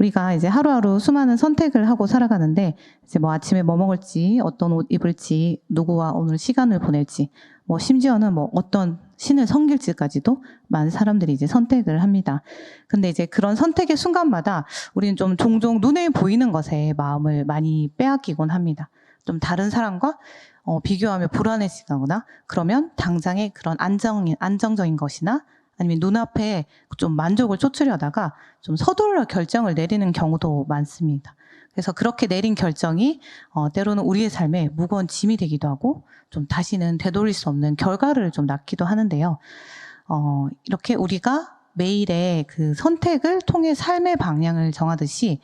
우리가 이제 하루하루 수많은 선택을 하고 살아가는데 이제 뭐 아침에 뭐 먹을지 어떤 옷 입을지 누구와 오늘 시간을 보낼지 뭐 심지어는 뭐 어떤 신을 섬길지까지도 많은 사람들이 이제 선택을 합니다. 근데 이제 그런 선택의 순간마다 우리는 좀 종종 눈에 보이는 것에 마음을 많이 빼앗기곤 합니다. 좀 다른 사람과 어, 비교하며 불안해지거나 그러면 당장의 그런 안정, 안정적인 것이나 아니면 눈앞에 좀 만족을 쫓으려다가 좀 서둘러 결정을 내리는 경우도 많습니다. 그래서 그렇게 내린 결정이 어, 때로는 우리의 삶에 무거운 짐이 되기도 하고 좀 다시는 되돌릴 수 없는 결과를 좀 낳기도 하는데요. 어, 이렇게 우리가 매일의 그 선택을 통해 삶의 방향을 정하듯이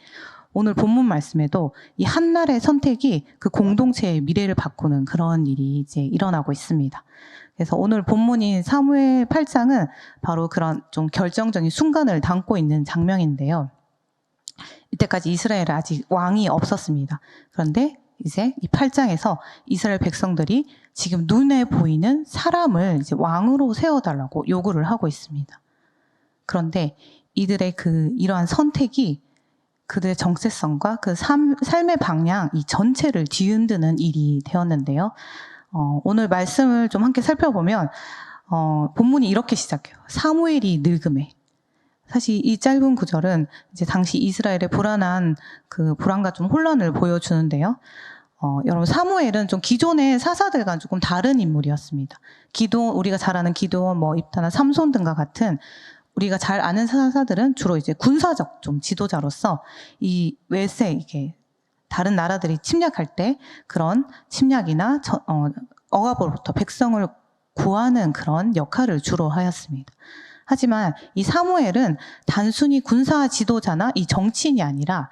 오늘 본문 말씀에도 이 한날의 선택이 그 공동체의 미래를 바꾸는 그런 일이 이제 일어나고 있습니다. 그래서 오늘 본문인 사무엘 8장은 바로 그런 좀 결정적인 순간을 담고 있는 장면인데요. 이때까지 이스라엘에 아직 왕이 없었습니다. 그런데 이제 이 8장에서 이스라엘 백성들이 지금 눈에 보이는 사람을 이제 왕으로 세워달라고 요구를 하고 있습니다. 그런데 이들의 그 이러한 선택이 그들의 정체성과 그 삶, 삶의 방향 이 전체를 뒤흔드는 일이 되었는데요. 어, 오늘 말씀을 좀 함께 살펴보면 어, 본문이 이렇게 시작해요. 사무엘이 늙음에. 사실 이 짧은 구절은 이제 당시 이스라엘의 불안한 그 불안과 좀 혼란을 보여주는데요. 어, 여러분 사무엘은 좀 기존의 사사들과 조금 다른 인물이었습니다. 기도 우리가 잘 아는 기도원, 뭐 입타나 삼손 등과 같은 우리가 잘 아는 사사들은 주로 이제 군사적 좀 지도자로서 이 외세 이게 다른 나라들이 침략할 때 그런 침략이나 저, 어, 억압으로부터 백성을 구하는 그런 역할을 주로 하였습니다. 하지만 이 사무엘은 단순히 군사 지도자나 이 정치인이 아니라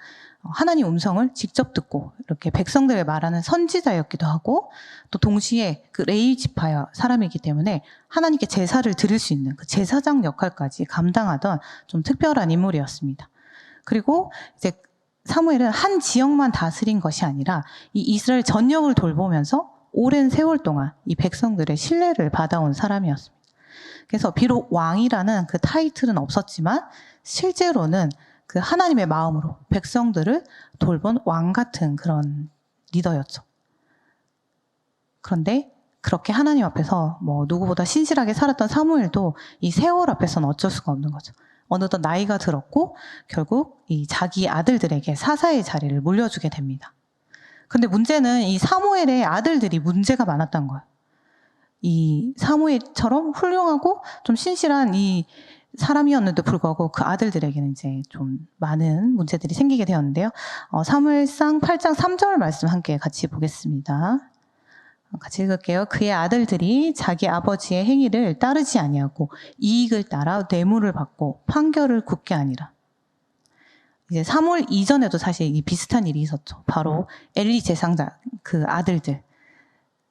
하나님 음성을 직접 듣고 이렇게 백성들에 말하는 선지자였기도 하고 또 동시에 그 레이 지파의 사람이기 때문에 하나님께 제사를 드릴 수 있는 그 제사장 역할까지 감당하던 좀 특별한 인물이었습니다. 그리고 이제 사무엘은 한 지역만 다스린 것이 아니라 이 이스라엘 전역을 돌보면서 오랜 세월 동안 이 백성들의 신뢰를 받아온 사람이었습니다. 그래서 비록 왕이라는 그 타이틀은 없었지만 실제로는 그 하나님의 마음으로 백성들을 돌본 왕 같은 그런 리더였죠. 그런데 그렇게 하나님 앞에서 뭐 누구보다 신실하게 살았던 사무엘도 이 세월 앞에서는 어쩔 수가 없는 거죠. 어느덧 나이가 들었고 결국 이 자기 아들들에게 사사의 자리를 물려주게 됩니다. 근데 문제는 이 사무엘의 아들들이 문제가 많았던 거예요. 이 사무엘처럼 훌륭하고 좀 신실한 이 사람이었는데 불구하고 그 아들들에게는 이제 좀 많은 문제들이 생기게 되었는데요. 어, 사무엘상 8장 3절 말씀 함께 같이 보겠습니다. 같이 읽을게요. 그의 아들들이 자기 아버지의 행위를 따르지 아니하고 이익을 따라 뇌물을 받고 판결을 굳게 아니라. 이제 3월 이전에도 사실 이 비슷한 일이 있었죠. 바로 엘리 제상자 그 아들들.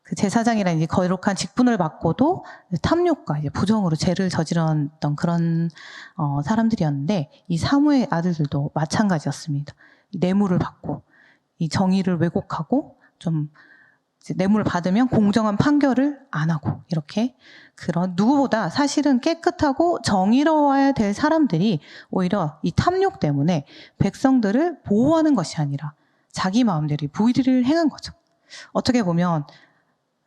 그 제사장이라는 이제 거룩한 직분을 받고도 탐욕과 이제 부정으로 죄를 저질렀던 그런 어, 사람들이었는데 이 사무의 아들들도 마찬가지였습니다. 뇌물을 받고 이 정의를 왜곡하고 좀 뇌물을 받으면 공정한 판결을 안 하고 이렇게 그런 누구보다 사실은 깨끗하고 정의로워야 될 사람들이 오히려 이 탐욕 때문에 백성들을 보호하는 것이 아니라 자기 마음대로 부의를 행한 거죠. 어떻게 보면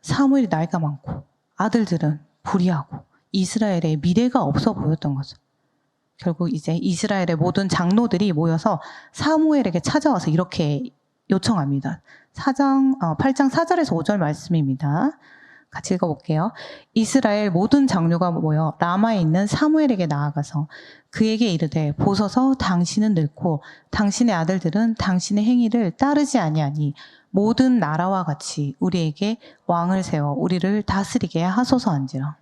사무엘이 나이가 많고 아들들은 불의하고 이스라엘의 미래가 없어 보였던 거죠. 결국 이제 이스라엘의 모든 장로들이 모여서 사무엘에게 찾아와서 이렇게 요청합니다. 4장, 어, 8장 4절에서 5절 말씀입니다. 같이 읽어볼게요. 이스라엘 모든 장로가 모여 라마에 있는 사무엘에게 나아가서 그에게 이르되 보소서 당신은 늙고 당신의 아들들은 당신의 행위를 따르지 아니하니 모든 나라와 같이 우리에게 왕을 세워 우리를 다스리게 하소서 한지라.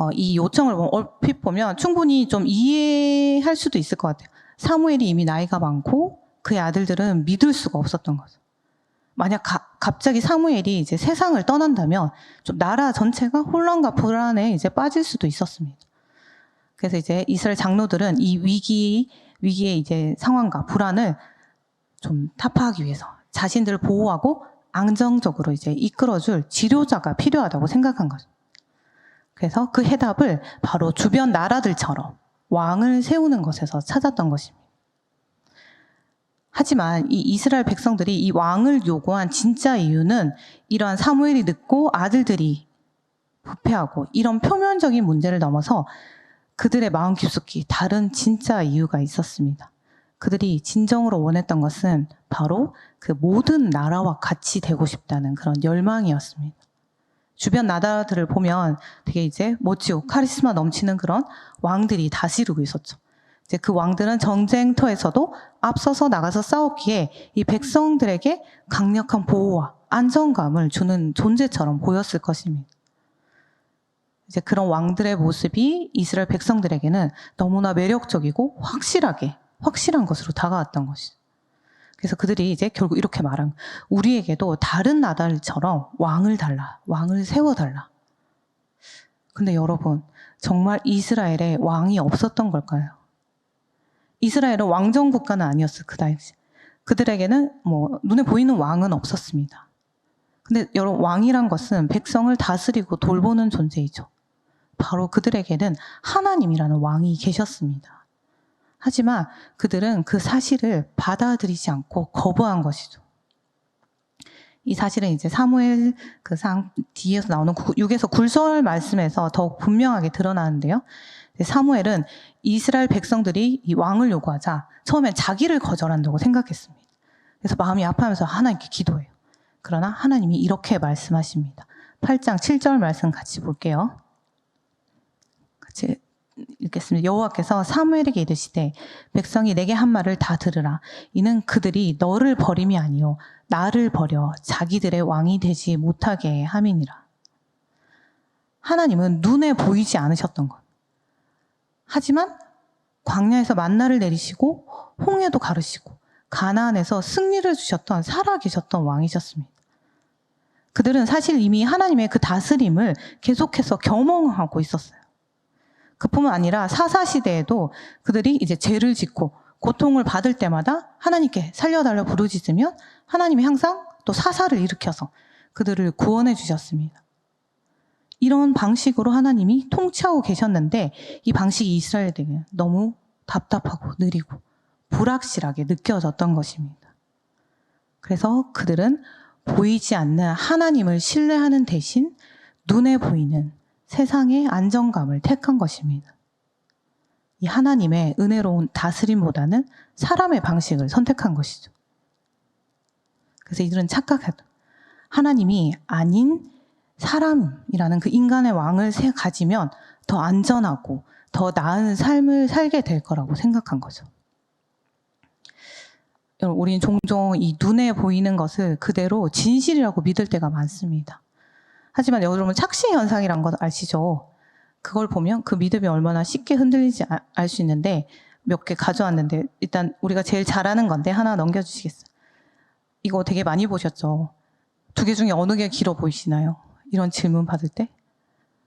어, 이 요청을 얼핏 보면 충분히 좀 이해할 수도 있을 것 같아요. 사무엘이 이미 나이가 많고 그의 아들들은 믿을 수가 없었던 거죠. 만약 가, 갑자기 사무엘이 이제 세상을 떠난다면 좀 나라 전체가 혼란과 불안에 이제 빠질 수도 있었습니다. 그래서 이제 이스라엘 장로들은 이 위기 위기의 이제 상황과 불안을 좀 타파하기 위해서 자신들을 보호하고 안정적으로 이제 이끌어줄 지도자가 필요하다고 생각한 거죠. 그래서 그 해답을 바로 주변 나라들처럼 왕을 세우는 것에서 찾았던 것입니다. 하지만 이 이스라엘 백성들이 이 왕을 요구한 진짜 이유는 이러한 사무엘이 늦고 아들들이 부패하고 이런 표면적인 문제를 넘어서 그들의 마음 깊숙이 다른 진짜 이유가 있었습니다. 그들이 진정으로 원했던 것은 바로 그 모든 나라와 같이 되고 싶다는 그런 열망이었습니다. 주변 나라들을 보면 되게 이제 멋지고 카리스마 넘치는 그런 왕들이 다스리고 있었죠. 이제 그 왕들은 전쟁터에서도 앞서서 나가서 싸웠기에 이 백성들에게 강력한 보호와 안정감을 주는 존재처럼 보였을 것입니다. 이제 그런 왕들의 모습이 이스라엘 백성들에게는 너무나 매력적이고 확실하게 확실한 것으로 다가왔던 것이죠. 그래서 그들이 이제 결국 이렇게 말한 우리에게도 다른 나라들처럼 왕을 달라 왕을 세워달라. 근데 여러분 정말 이스라엘에 왕이 없었던 걸까요? 이스라엘은 왕정 국가는 아니었어요 그 당시. 그들에게는 뭐 눈에 보이는 왕은 없었습니다. 근데 여러분 왕이란 것은 백성을 다스리고 돌보는 존재이죠. 바로 그들에게는 하나님이라는 왕이 계셨습니다. 하지만 그들은 그 사실을 받아들이지 않고 거부한 것이죠. 이 사실은 이제 사무엘 그 상 뒤에서 나오는 6에서 굴설 말씀에서 더욱 분명하게 드러나는데요. 사무엘은 이스라엘 백성들이 이 왕을 요구하자 처음엔 자기를 거절한다고 생각했습니다. 그래서 마음이 아파하면서 하나님께 기도해요. 그러나 하나님이 이렇게 말씀하십니다. 8장 7절 말씀 같이 볼게요. 같이 읽겠습니다. 여호와께서 사무엘에게 이르시되 백성이 내게 한 말을 다 들으라. 이는 그들이 너를 버림이 아니요 나를 버려 자기들의 왕이 되지 못하게 함이니라. 하나님은 눈에 보이지 않으셨던 것. 하지만 광야에서 만나를 내리시고 홍해도 가르시고 가나안에서 승리를 주셨던 살아 계셨던 왕이셨습니다. 그들은 사실 이미 하나님의 그 다스림을 계속해서 겸허하고 있었어요. 그뿐만 아니라 사사 시대에도 그들이 이제 죄를 짓고 고통을 받을 때마다 하나님께 살려달라 부르짖으면 하나님이 항상 또 사사를 일으켜서 그들을 구원해 주셨습니다. 이런 방식으로 하나님이 통치하고 계셨는데 이 방식이 이스라엘에게 너무 답답하고 느리고 불확실하게 느껴졌던 것입니다. 그래서 그들은 보이지 않는 하나님을 신뢰하는 대신 눈에 보이는 세상의 안정감을 택한 것입니다. 이 하나님의 은혜로운 다스림보다는 사람의 방식을 선택한 것이죠. 그래서 이들은 착각하다. 하나님이 아닌 사람이라는 그 인간의 왕을 가지면 더 안전하고 더 나은 삶을 살게 될 거라고 생각한 거죠. 여러분, 우리는 종종 이 눈에 보이는 것을 그대로 진실이라고 믿을 때가 많습니다. 하지만 여러분 착시 현상이란 거 아시죠? 그걸 보면 그 믿음이 얼마나 쉽게 흔들리지 알수 있는데 몇 개 가져왔는데 일단 우리가 제일 잘하는 건데 하나 넘겨주시겠어요? 이거 되게 많이 보셨죠? 두 개 중에 어느 게 길어 보이시나요? 이런 질문 받을 때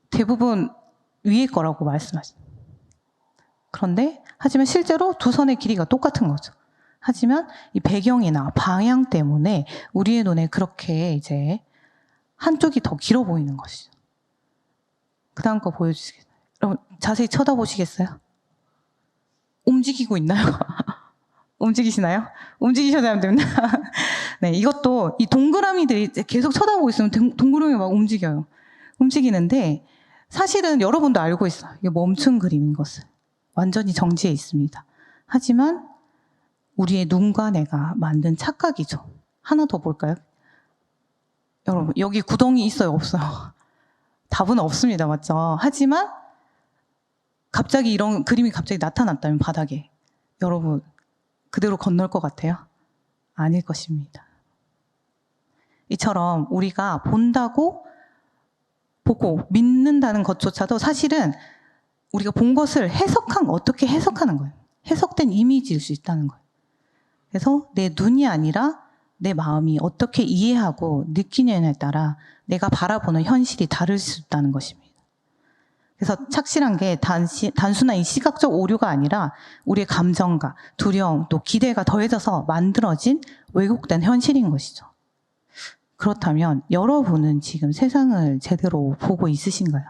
대부분 위에 거라고 말씀하시죠. 그런데 하지만 실제로 두 선의 길이가 똑같은 거죠. 하지만 이 배경이나 방향 때문에 우리의 눈에 그렇게 이제 한쪽이 더 길어 보이는 것이죠. 그 다음 거 보여주시겠어요? 여러분 자세히 쳐다보시겠어요? 움직이고 있나요? 움직이시나요? 움직이셔야 됩니다. 네, 이것도 이 동그라미들이 계속 쳐다보고 있으면 동그라미 막 움직여요. 움직이는데 사실은 여러분도 알고 있어요. 이게 멈춘 그림인 것을. 완전히 정지해 있습니다. 하지만 우리의 눈과 내가 만든 착각이죠. 하나 더 볼까요? 여러분, 여기 구덩이 있어요? 없어요? 답은 없습니다. 맞죠? 하지만 갑자기 이런 그림이 갑자기 나타났다면 바닥에 여러분 그대로 건널 것 같아요? 아닐 것입니다. 이처럼 우리가 본다고 보고 믿는다는 것조차도 사실은 우리가 본 것을 해석한 어떻게 해석하는 거예요. 해석된 이미지일 수 있다는 거예요. 그래서 내 눈이 아니라 내 마음이 어떻게 이해하고 느끼느냐에 따라 내가 바라보는 현실이 다를 수 있다는 것입니다. 그래서 착실한 게 단시, 단순한 이 시각적 오류가 아니라 우리의 감정과 두려움 또 기대가 더해져서 만들어진 왜곡된 현실인 것이죠. 그렇다면 여러분은 지금 세상을 제대로 보고 있으신가요?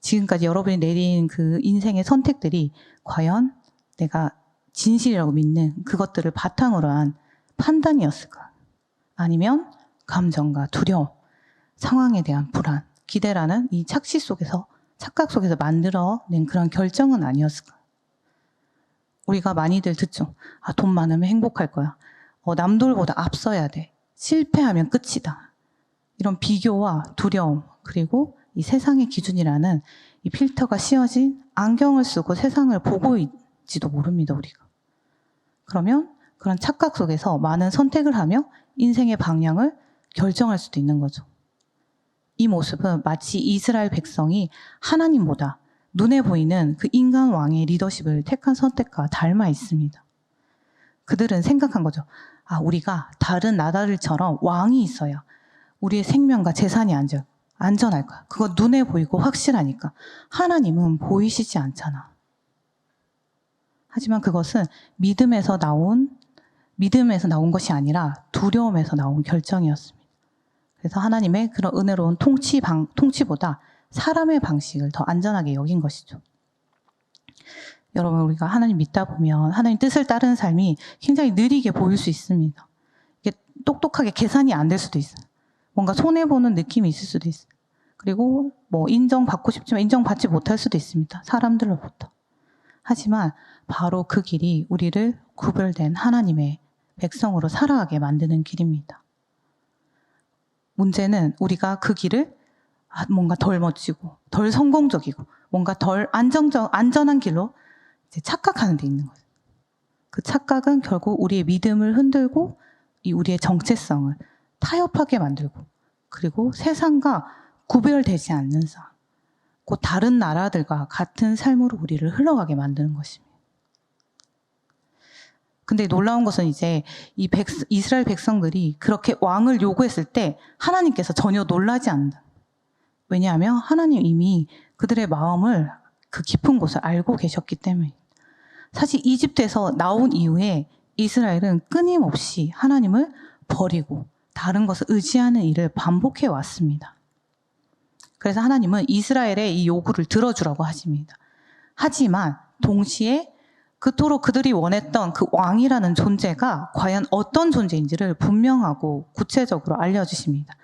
지금까지 여러분이 내린 그 인생의 선택들이 과연 내가 진실이라고 믿는 그것들을 바탕으로 한 판단이었을까? 아니면 감정과 두려움, 상황에 대한 불안, 기대라는 이 착시 속에서 착각 속에서 만들어낸 그런 결정은 아니었을까? 우리가 많이들 듣죠. 아, 돈 많으면 행복할 거야. 어, 남들보다 앞서야 돼. 실패하면 끝이다. 이런 비교와 두려움, 그리고 이 세상의 기준이라는 이 필터가 씌워진 안경을 쓰고 세상을 보고 있지도 모릅니다, 우리가. 그러면 그런 착각 속에서 많은 선택을 하며 인생의 방향을 결정할 수도 있는 거죠. 이 모습은 마치 이스라엘 백성이 하나님보다 눈에 보이는 그 인간 왕의 리더십을 택한 선택과 닮아 있습니다. 그들은 생각한 거죠. 아, 우리가 다른 나라들처럼 왕이 있어야 우리의 생명과 재산이 안전, 안전할 거야. 그거 눈에 보이고 확실하니까. 하나님은 보이시지 않잖아. 하지만 그것은 믿음에서 나온, 믿음에서 나온 것이 아니라 두려움에서 나온 결정이었습니다. 그래서 하나님의 그런 은혜로운 통치 방, 통치보다 사람의 방식을 더 안전하게 여긴 것이죠. 여러분, 우리가 하나님 믿다 보면 하나님 뜻을 따르는 삶이 굉장히 느리게 보일 수 있습니다. 이게 똑똑하게 계산이 안 될 수도 있어요. 뭔가 손해 보는 느낌이 있을 수도 있어요. 그리고 뭐 인정받고 싶지만 인정받지 못할 수도 있습니다. 사람들로부터. 하지만 바로 그 길이 우리를 구별된 하나님의 백성으로 살아가게 만드는 길입니다. 문제는 우리가 그 길을 아, 뭔가 덜 멋지고 덜 성공적이고 뭔가 덜 안정적 안전한 길로 착각하는 데 있는 거예요. 그 착각은 결국 우리의 믿음을 흔들고 이 우리의 정체성을 타협하게 만들고 그리고 세상과 구별되지 않는 삶, 곧 다른 나라들과 같은 삶으로 우리를 흘러가게 만드는 것입니다. 근데 놀라운 것은 이제 이 백, 이스라엘 백성들이 그렇게 왕을 요구했을 때 하나님께서 전혀 놀라지 않는다. 왜냐하면 하나님 이미 그들의 마음을 그 깊은 곳을 알고 계셨기 때문에. 사실 이집트에서 나온 이후에 이스라엘은 끊임없이 하나님을 버리고 다른 것을 의지하는 일을 반복해 왔습니다. 그래서 하나님은 이스라엘의 이 요구를 들어주라고 하십니다. 하지만 동시에 그토록 그들이 원했던 그 왕이라는 존재가 과연 어떤 존재인지를 분명하고 구체적으로 알려주십니다.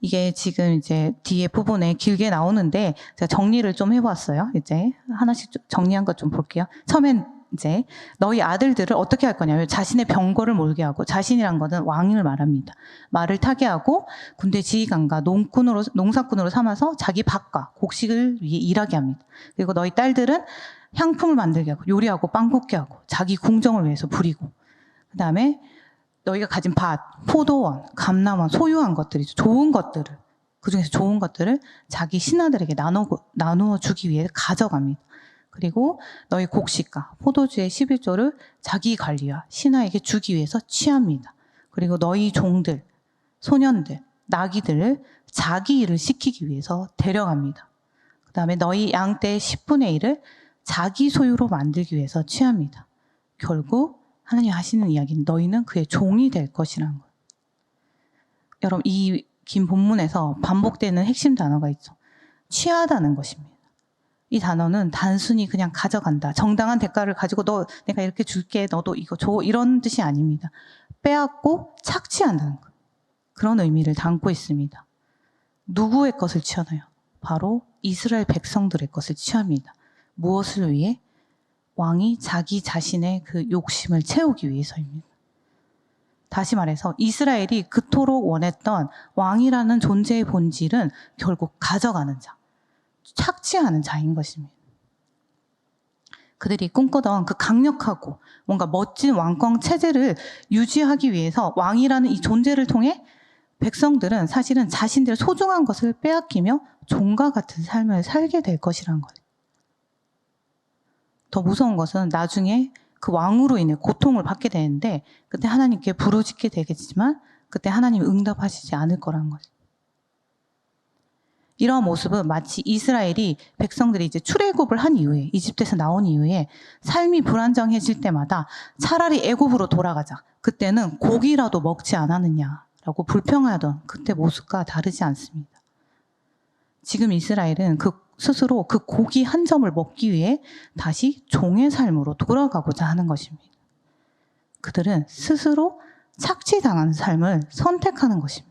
이게 지금 이제 뒤에 부분에 길게 나오는데 제가 정리를 좀 해봤어요. 이제 하나씩 좀 정리한 것 좀 볼게요. 처음엔 이제 너희 아들들을 어떻게 할 거냐면 자신의 병거를 몰게 하고 자신이란 것은 왕을 말합니다. 말을 타게 하고 군대 지휘관과 농꾼으로 농사꾼으로 삼아서 자기 밭과 곡식을 위해 일하게 합니다. 그리고 너희 딸들은 향품을 만들게 하고 요리하고 빵 굽게 하고 자기 궁정을 위해서 부리고 그다음에 너희가 가진 밭, 포도원, 감남원 소유한 것들이 좋은 것들을 그 중에서 좋은 것들을 자기 신하들에게 나누 나누어 주기 위해 가져갑니다. 그리고 너희 곡식과 포도주의 11조를 자기 관리와 신하에게 주기 위해서 취합니다. 그리고 너희 종들, 소년들, 나귀들을 자기 일을 시키기 위해서 데려갑니다. 그 다음에 너희 양떼의 10분의 1을 자기 소유로 만들기 위해서 취합니다. 결국 하나님 하시는 이야기는 너희는 그의 종이 될 것이라는 거예요. 여러분 이 긴 본문에서 반복되는 핵심 단어가 있죠. 취하다는 것입니다. 이 단어는 단순히 그냥 가져간다. 정당한 대가를 가지고 너 내가 이렇게 줄게. 너도 이거 줘. 이런 뜻이 아닙니다. 빼앗고 착취한다는 것. 그런 의미를 담고 있습니다. 누구의 것을 취하나요? 바로 이스라엘 백성들의 것을 취합니다. 무엇을 위해? 왕이 자기 자신의 그 욕심을 채우기 위해서입니다. 다시 말해서 이스라엘이 그토록 원했던 왕이라는 존재의 본질은 결국 가져가는 자, 착취하는 자인 것입니다. 그들이 꿈꾸던 그 강력하고 뭔가 멋진 왕권 체제를 유지하기 위해서 왕이라는 이 존재를 통해 백성들은 사실은 자신들의 소중한 것을 빼앗기며 종과 같은 삶을 살게 될 것이라는 거예요. 더 무서운 것은 나중에 그 왕으로 인해 고통을 받게 되는데 그때 하나님께 부르짖게 되겠지만 그때 하나님이 응답하시지 않을 거라는 거죠. 이러한 모습은 마치 이스라엘이 백성들이 이제 출애굽을 한 이후에 이집트에서 나온 이후에 삶이 불안정해질 때마다 차라리 애굽으로 돌아가자. 그때는 고기라도 먹지 않았느냐라고 불평하던 그때 모습과 다르지 않습니다. 지금 이스라엘은 그 스스로 그 고기 한 점을 먹기 위해 다시 종의 삶으로 돌아가고자 하는 것입니다. 그들은 스스로 착취당한 삶을 선택하는 것입니다.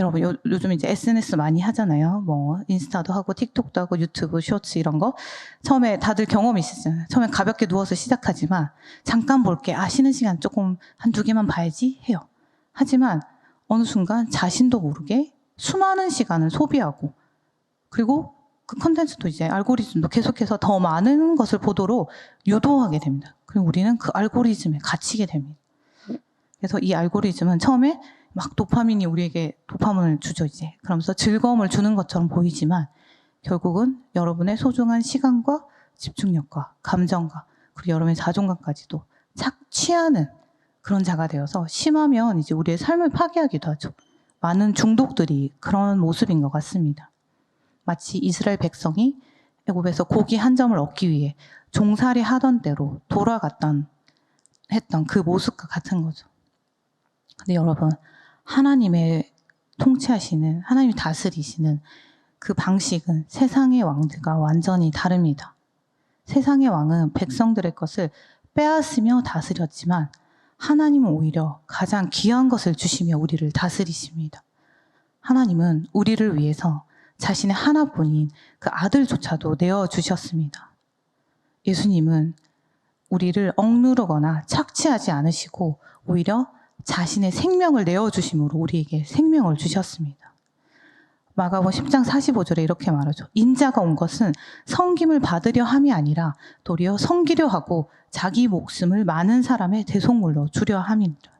여러분 요, 요즘 이제 SNS 많이 하잖아요. 뭐 인스타도 하고 틱톡도 하고 유튜브 쇼츠 이런 거 처음에 다들 경험이 있으시잖아요. 처음에 가볍게 누워서 시작하지만 잠깐 볼게 아 쉬는 시간 조금 한 두 개만 봐야지 해요. 하지만 어느 순간 자신도 모르게 수많은 시간을 소비하고 그리고 그 컨텐츠도 이제 알고리즘도 계속해서 더 많은 것을 보도록 유도하게 됩니다. 그리고 우리는 그 알고리즘에 갇히게 됩니다. 그래서 이 알고리즘은 처음에 막 도파민이 우리에게 도파민을 주죠, 이제. 그러면서 즐거움을 주는 것처럼 보이지만 결국은 여러분의 소중한 시간과 집중력과 감정과 그리고 여러분의 자존감까지도 착취하는 그런 자가 되어서 심하면 이제 우리의 삶을 파괴하기도 하죠. 많은 중독들이 그런 모습인 것 같습니다. 마치 이스라엘 백성이 애굽에서 고기 한 점을 얻기 위해 종살이 하던 대로 돌아갔던 했던 그 모습과 같은 거죠. 근데 여러분 하나님의 통치하시는 하나님이 다스리시는 그 방식은 세상의 왕들과 완전히 다릅니다. 세상의 왕은 백성들의 것을 빼앗으며 다스렸지만 하나님은 오히려 가장 귀한 것을 주시며 우리를 다스리십니다. 하나님은 우리를 위해서 자신의 하나뿐인 그 아들조차도 내어 주셨습니다. 예수님은 우리를 억누르거나 착취하지 않으시고 오히려 자신의 생명을 내어 주심으로 우리에게 생명을 주셨습니다. 마가복음 10장 45절에 이렇게 말하죠. 인자가 온 것은 성김을 받으려 함이 아니라 도리어 성기려 하고 자기 목숨을 많은 사람의 대속물로 주려 함입니다.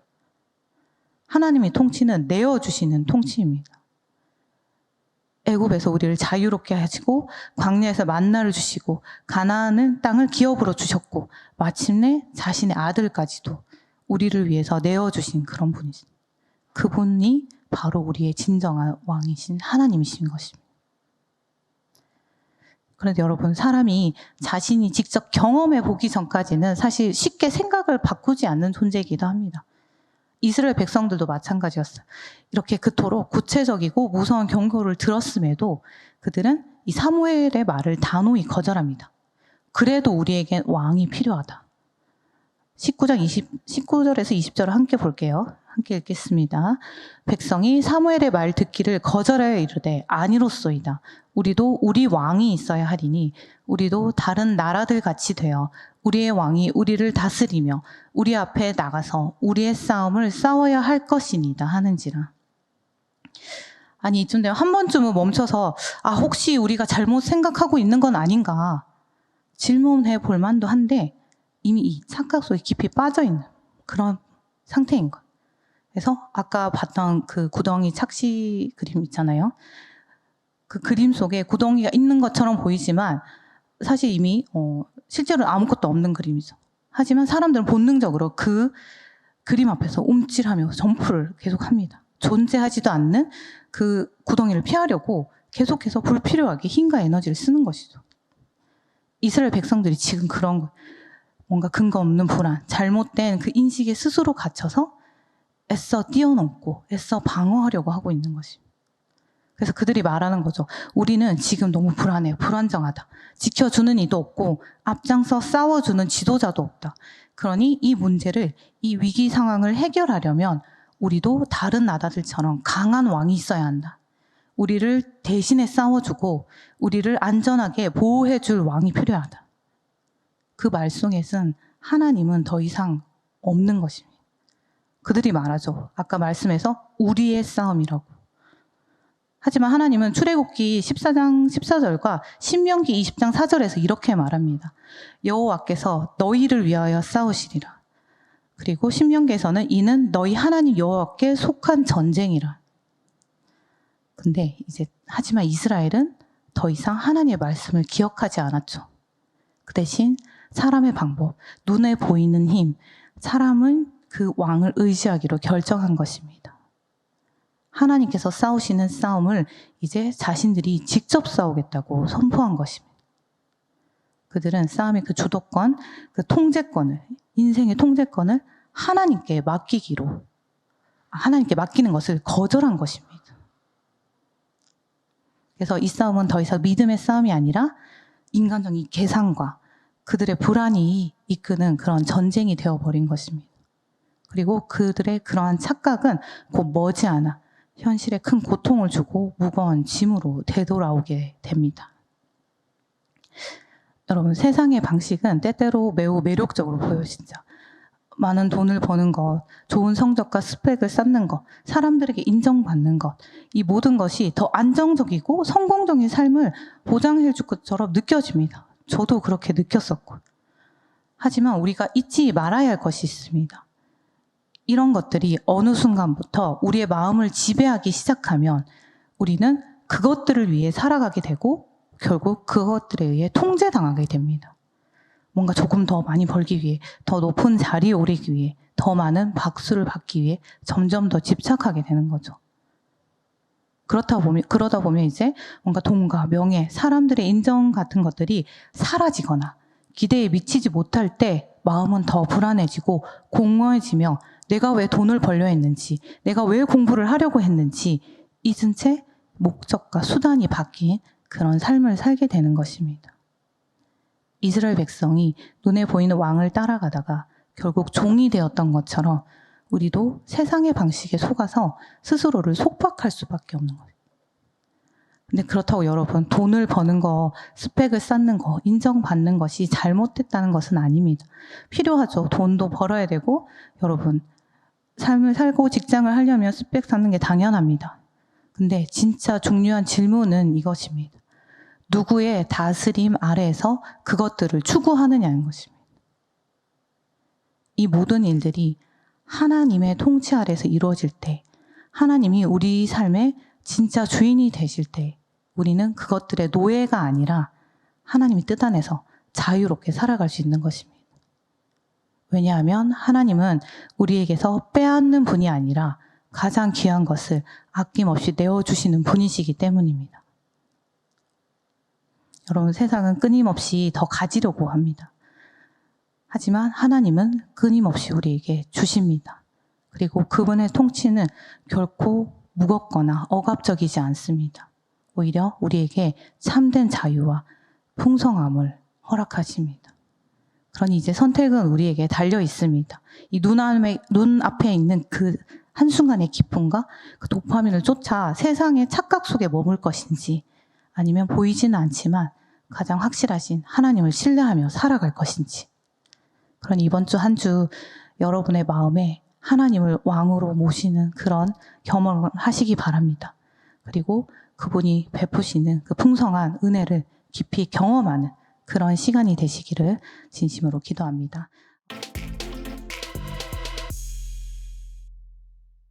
하나님의 통치는 내어 주시는 통치입니다. 애굽에서 우리를 자유롭게 하시고 광야에서 만나를 주시고 가나안은 땅을 기업으로 주셨고 마침내 자신의 아들까지도 우리를 위해서 내어 주신 그런 분이신 그분이 바로 우리의 진정한 왕이신 하나님이신 것입니다. 그런데 여러분 사람이 자신이 직접 경험해 보기 전까지는 사실 쉽게 생각을 바꾸지 않는 존재이기도 합니다. 이스라엘 백성들도 마찬가지였어요. 이렇게 그토록 구체적이고 무서운 경고를 들었음에도 그들은 이 사무엘의 말을 단호히 거절합니다. 그래도 우리에겐 왕이 필요하다. 19장 20, 19절에서 20절을 함께 볼게요. 함께 읽겠습니다. 백성이 사무엘의 말 듣기를 거절하여 이르되 아니로소이다. 우리도 우리 왕이 있어야 하리니 우리도 다른 나라들 같이 되어 우리의 왕이 우리를 다스리며 우리 앞에 나가서 우리의 싸움을 싸워야 할 것이니다 하는지라. 아니 이쯤 되면 한 번쯤은 멈춰서 아 혹시 우리가 잘못 생각하고 있는 건 아닌가 질문해 볼 만도 한데 이미 이 착각 속에 깊이 빠져 있는 그런 상태인 것. 그래서 아까 봤던 그 구덩이 착시 그림 있잖아요. 그 그림 속에 구덩이가 있는 것처럼 보이지만 사실 이미 어, 실제로 아무것도 없는 그림이죠. 하지만 사람들은 본능적으로 그 그림 앞에서 움찔하며 점프를 계속합니다. 존재하지도 않는 그 구덩이를 피하려고 계속해서 불필요하게 힘과 에너지를 쓰는 것이죠. 이스라엘 백성들이 지금 그런 거, 뭔가 근거 없는 불안, 잘못된 그 인식에 스스로 갇혀서 애써 뛰어넘고 애써 방어하려고 하고 있는 것입니다. 그래서 그들이 말하는 거죠. 우리는 지금 너무 불안해, 불안정하다. 지켜주는 이도 없고 앞장서 싸워주는 지도자도 없다. 그러니 이 문제를, 이 위기 상황을 해결하려면 우리도 다른 나라들처럼 강한 왕이 있어야 한다. 우리를 대신에 싸워주고 우리를 안전하게 보호해줄 왕이 필요하다. 그말 속에는 하나님은 더 이상 없는 것입니다. 그들이 말하죠. 아까 말씀에서 우리의 싸움이라고. 하지만 하나님은 출애굽기 14장 14절과 신명기 20장 4절에서 이렇게 말합니다. 여호와께서 너희를 위하여 싸우시리라. 그리고 신명기에서는 이는 너희 하나님 여호와께 속한 전쟁이라. 근데 이제 하지만 이스라엘은 더 이상 하나님의 말씀을 기억하지 않았죠. 그 대신 사람의 방법, 눈에 보이는 힘, 사람은 그 왕을 의지하기로 결정한 것입니다. 하나님께서 싸우시는 싸움을 이제 자신들이 직접 싸우겠다고 선포한 것입니다. 그들은 싸움의 그 주도권, 그 통제권을, 인생의 통제권을 하나님께 맡기기로, 하나님께 맡기는 것을 거절한 것입니다. 그래서 이 싸움은 더 이상 믿음의 싸움이 아니라 인간적인 계산과 그들의 불안이 이끄는 그런 전쟁이 되어버린 것입니다. 그리고 그들의 그러한 착각은 곧 머지않아 현실에 큰 고통을 주고 무거운 짐으로 되돌아오게 됩니다. 여러분, 세상의 방식은 때때로 매우 매력적으로 진짜. 많은 돈을 버는 것, 좋은 성적과 스펙을 쌓는 것, 사람들에게 인정받는 것, 이 모든 것이 더 안정적이고 성공적인 삶을 보장해 줄 것처럼 느껴집니다. 저도 그렇게 느꼈었고. 하지만 우리가 잊지 말아야 할 것이 있습니다. 이런 것들이 어느 순간부터 우리의 마음을 지배하기 시작하면 우리는 그것들을 위해 살아가게 되고 결국 그것들에 의해 통제당하게 됩니다. 뭔가 조금 더 많이 벌기 위해, 더 높은 자리에 오르기 위해, 더 많은 박수를 받기 위해 점점 더 집착하게 되는 거죠. 그렇다 보면, 그러다 보면 이제 뭔가 돈과 명예, 사람들의 인정 같은 것들이 사라지거나 기대에 미치지 못할 때 마음은 더 불안해지고 공허해지며 내가 왜 돈을 벌려 했는지, 내가 왜 공부를 하려고 했는지 잊은 채 목적과 수단이 바뀐 그런 삶을 살게 되는 것입니다. 이스라엘 백성이 눈에 보이는 왕을 따라가다가 결국 종이 되었던 것처럼 우리도 세상의 방식에 속아서 스스로를 속박할 수밖에 없는 거예요. 근데 그렇다고 여러분, 돈을 버는 거, 스펙을 쌓는 거, 인정받는 것이 잘못됐다는 것은 아닙니다. 필요하죠. 돈도 벌어야 되고, 여러분, 삶을 살고 직장을 하려면 스펙 쌓는 게 당연합니다. 근데 진짜 중요한 질문은 이것입니다. 누구의 다스림 아래에서 그것들을 추구하느냐는 것입니다. 이 모든 일들이 하나님의 통치 아래에서 이루어질 때, 하나님이 우리 삶의 진짜 주인이 되실 때, 우리는 그것들의 노예가 아니라 하나님이 뜻 안에서 자유롭게 살아갈 수 있는 것입니다. 왜냐하면 하나님은 우리에게서 빼앗는 분이 아니라 가장 귀한 것을 아낌없이 내어주시는 분이시기 때문입니다. 여러분, 세상은 끊임없이 더 가지려고 합니다. 하지만 하나님은 끊임없이 우리에게 주십니다. 그리고 그분의 통치는 결코 무겁거나 억압적이지 않습니다. 오히려 우리에게 참된 자유와 풍성함을 허락하십니다. 그러니 이제 선택은 우리에게 달려 있습니다. 이 눈앞에, 눈앞에 있는 그 한순간의 기쁨과 그 도파민을 쫓아 세상의 착각 속에 머물 것인지 아니면 보이지는 않지만 가장 확실하신 하나님을 신뢰하며 살아갈 것인지. 그러니 이번 주한주 여러분의 마음에 하나님을 왕으로 모시는 그런 경험을 하시기 바랍니다. 그리고 그분이 베푸시는 그 풍성한 은혜를 깊이 경험하는 그런 시간이 되시기를 진심으로 기도합니다.